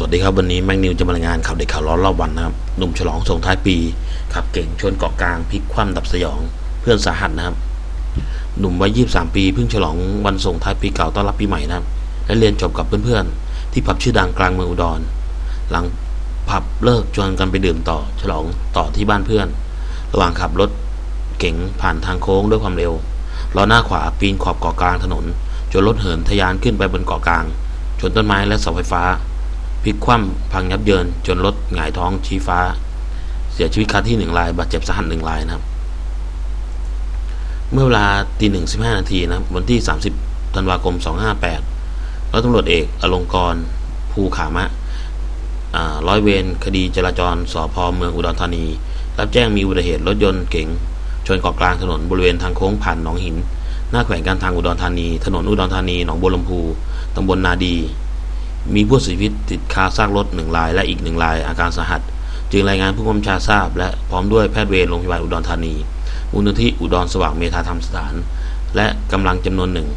สวัสดีครับวันนี้แมงนิวจะมารายงานข่าวเด็กข่าวร้อนรอบวันนะครับหนุ่มฉลองส่งท้ายปีขับเก่งชนเกาะกลางพลิกคว่ำดับสยองเพื่อนสาหัสนะครับ หนุ่มวัย23 ปีเพิ่งฉลองวันส่งท้ายปีเก่าต้อนรับปีใหม่นะครับและเรียนจบกับเพื่อนๆ ที่ผับชื่อดังกลางเมืองอุดร หลังผับเลิกชวนกันไปดื่มต่อฉลองต่อที่บ้านเพื่อน ระหว่างขับรถเก๋งผ่านทางโค้งด้วยความเร็วล้อหน้าขวาปีนขอบเกาะกลางถนนจนรถเหินทะยานขึ้นไปบนเกาะกลางชนต้นไม้และเสาไฟฟ้า พลิกคว่ำพังยับเยิน จนรถหงายท้องชี้ฟ้า เสียชีวิตคาที่หนึ่งราย บาดเจ็บสาหัสหนึ่งรายนะครับ เมื่อเวลาตีหนึ่งสิบห้านาทีนะครับ วันที่30ธันวาคม258ร้อยตำรวจเอกอลงกรภูขามะร้อยเวรคดีจราจรสพเมืองอุดรธานี รับแจ้งมีอุบัติเหตุรถยนต์เก๋งชนเกาะกลางถนนบริเวณทางโค้งผ่านหนองหิน หน้าแขวงการทางอุดรธานี ถนนอุดรธานี หนองบัวลำพู ตำบลนาดี มีผู้เสียชีวิตติดคาซากรถหนึ่งรายและอีกหนึ่งรายอาการสาหัส จึงรายงานผู้กำชาทราบ และพร้อมด้วยแพทย์เวรโรงพยาบาลอุดรธานีมูลนิธิอุดรสว่างเมธาธรรมสถาน และกำลังจำนวนหนึ่ง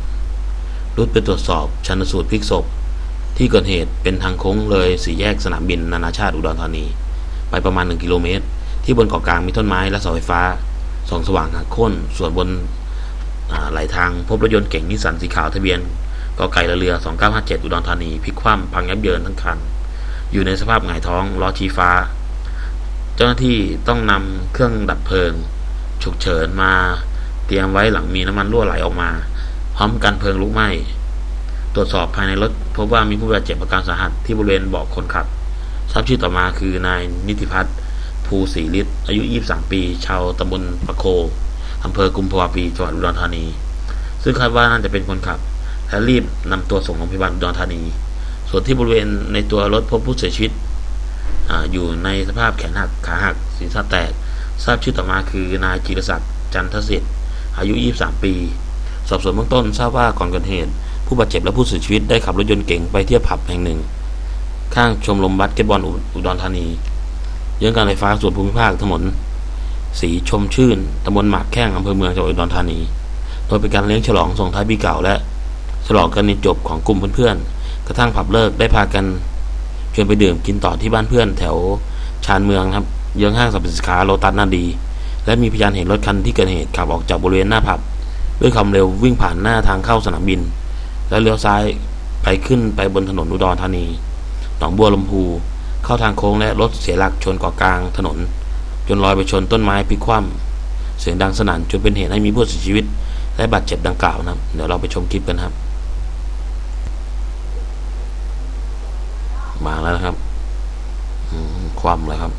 รุดไปตรวจสอบชันสูตรพลิกศพ ที่เกิดเหตุเป็นทางโค้งเลยสี่แยกสนามบินนานาชาติอุดรธานี ไปประมาณ 1 กิโลเมตร ที่บนเกาะกลางมีต้นไม้และเสาไฟฟ้าส่องสว่างหักโค่นส่วนบนอ่าไหลทางพบรถยนต์เก๋งนิสสันสีขาวทะเบียน กอไก่ละเรือ 2957 อุดรธานี พลิกคว่ำพังยับเยินทั้งคัน อยู่ในสภาพหงายท้อง ล้อชี้ฟ้า เจ้าหน้าที่ต้องนำเครื่องดับเพลิง ฉุกเฉินมา เตรียมไว้หลังมีน้ำมันรั่วไหลออกมา พร้อมกันเพลิงลุกไหม้ ตรวจสอบภายในรถพบว่ามีผู้บาดเจ็บอาการสาหัสที่บริเวณเบาะคนขับ ทราบชื่อต่อมาคือนายนิติพัฒน์ ภูศรีฤทธิ์ อายุ 23 ปี ชาวตำบลปะโคอำเภอกุมภาวะปี จังหวัดอุดรธานี ซึ่งคาดว่าน่าจะเป็นคนขับ และรีบนำตัวส่งโรงพยาบาลอุดรธานี ส่วนที่บริเวณในตัวรถพบผู้เสียชีวิตออยู่ในสภาพแขนหักขาหักศีรษะแตก ทราบชื่อต่อมาคือนายจิรศักดิ์จันทศิษฐ์อายุ 23 ปี สอบสวนเบื้องต้นทราบว่าก่อนเกิดเหตุผู้บาดเจ็บและผู้เสียชีวิตได้ขับรถยนต์เก๋งไปเที่ยวผับแห่งหนึ่ง ข้างชมรมบาสเกตบอลอุอุดรธานีเยื้องการไฟฟ้าส่วนภูมิภาคถนนสีชมชื่นตำบลหมากแข้งอำเภอเมืองจังหวัดอุดรธานี โดยเป็นการเลี้ยงฉลองส่งท้ายปีเก่าและ ฉลองกันในจบของกลุ่มเพื่อนๆ กระทั่งผับเลิกได้พากันชวนไปดื่มกินต่อที่บ้านเพื่อนแถวชานเมืองครับเยื้องห้างสรรพสินค้าโลตัสนาดี และมีพยานเห็นรถคันที่เกิดเหตุขับออกจากบริเวณหน้าผับ ด้วยความเร็ววิ่งผ่านหน้าทางเข้าสนามบิน แล้วเลี้ยวซ้ายไปขึ้นไปบนถนนอุดรธานี หนองบัวลำพู เข้าทางโค้งและรถเสียหลักชนเกาะกลางถนน จนลอยไปชนต้นไม้พลิกคว่ำเสียงดังสนั่นจนเป็นเหตุให้มีผู้เสียชีวิต และบาดเจ็บดังกล่าวนะครับเดี๋ยวเราไปชมคลิปกันครับ มาแล้วนะครับ ความเลยครับ